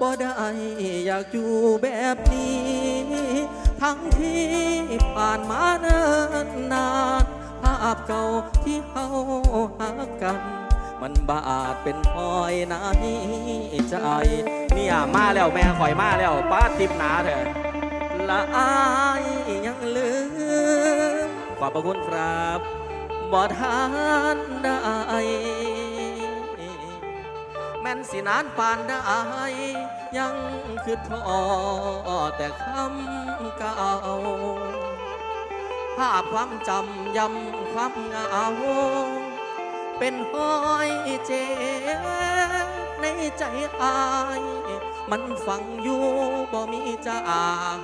บ่ได้อยากอยู่แบบนี้ ทั้งที่ผ่านมาเนิ่นนาน ภาพเก่าที่เฮาหากัน มันบาดเป็นหอยในใจ เนี่ยมาแล้วแม่ข่อยมาแล้วป้าติบหนาเถอะละอายยังลืมขอบพระคุณครับบ่ทานได้ แม่นสินานปานได้ยังคือทอแต่คำเก่าภาพความจำยำความเงาเป็นห้อยเจ็บในใจอาย มันฝังอยู่บ่มีจาง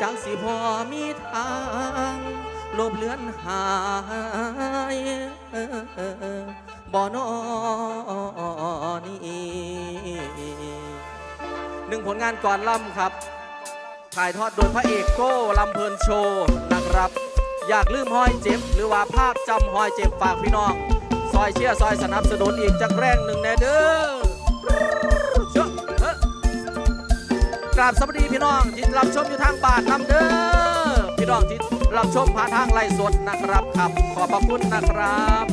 จากสิพอมีทางลบเลือนหาย บ่นอนี่หนึ่งผลงานก่อนล่ำครับ ถ่ายทอดโดยพระเอกโก้ลำเพลินโชว์นะครับ อยากลืมหอยเจ็บ หรือว่าภาพจำหอยเจ็บฝากพี่น้อง ซอยเชียร์ซอยสนับสนุนอีกจักแรงหนึ่งแน่เด้อเชื่อเอ้อกราบสวัสดีพี่น้องที่รับชมอยู่ทางบ้านนำเด้อพี่น้องที่รับชมผ่านทางไลฟ์สดนะครับครับ ขอบพระคุณนะครับ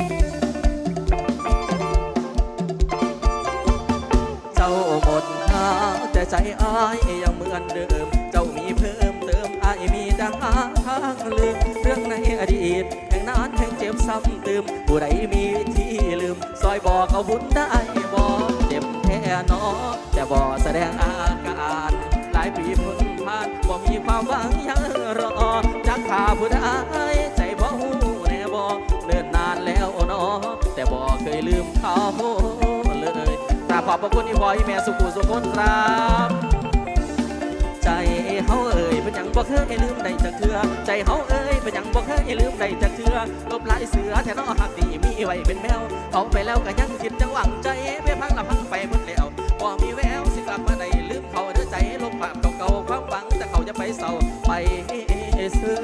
อายยังเหมือนเดิม เจ้ามีเพิ่มเติมอายมีดังทางลืมเรื่องในอดีตแห่งนั้นแห่งเจ็บซ้ำเติมผู้ใดมีวิธีลืมซอยบอกเอาบุญได้บอกเจ็บแท้นอแต่บอกแสดงอาการ หลายปีพ้นผ่านบ่มีความหวังยั ขอบพระคุณอีพอยแม่สุขุสุขคนครับ ใจเฮาเอ่ยเป็นหยังบ่เคยลืมได้จักเทื่อใจเฮาเอ่ยเป็นหยังบ่เคยลืมได้จักเทื่อลบลายเสือแท้เนอหักดีมีไว้เป็นแมวเอาไปแล้วก็ยังคิดจังหวังใจไปพังละพังไปหมดแล้วบ่มีแววสิกลับมาได้ลืมเขาเด้อใจลบภาพเก่าๆความหวังแต่เขาจะไปเศร้าไปซื้อ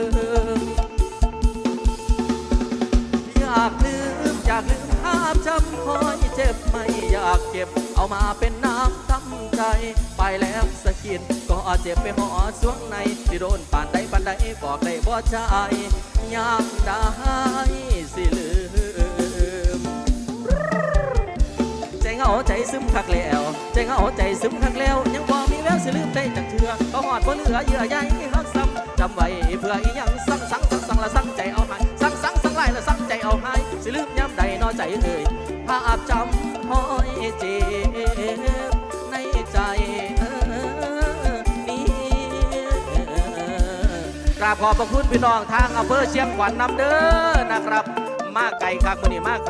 อยากลืมอยากลืมาพจำคอยเจ็บไม่อยากเก็บ เอามาเป็นน้ำทำใจ ไปแล้วสะกิดก็เจ็บไปหอสวงในที่โดนปานใดปานใดบอกได้บ่ใจยามได้สิลืม ใจเหงาใจซึมคักแล้ว ใจเหงาใจซึมคักแล้ว ยังบ่มีแววสิลืมได้จักเทื่อก็หอดบ่เหลือเยื่อใย เอ่ยภาพจำห้อยเจ็บในใจนี้กราบขอบพระคุณพี่น้องทางอำเภอเชียงขวัญนำเด้อนะครับ มากไกลครับคนนี้มากไกล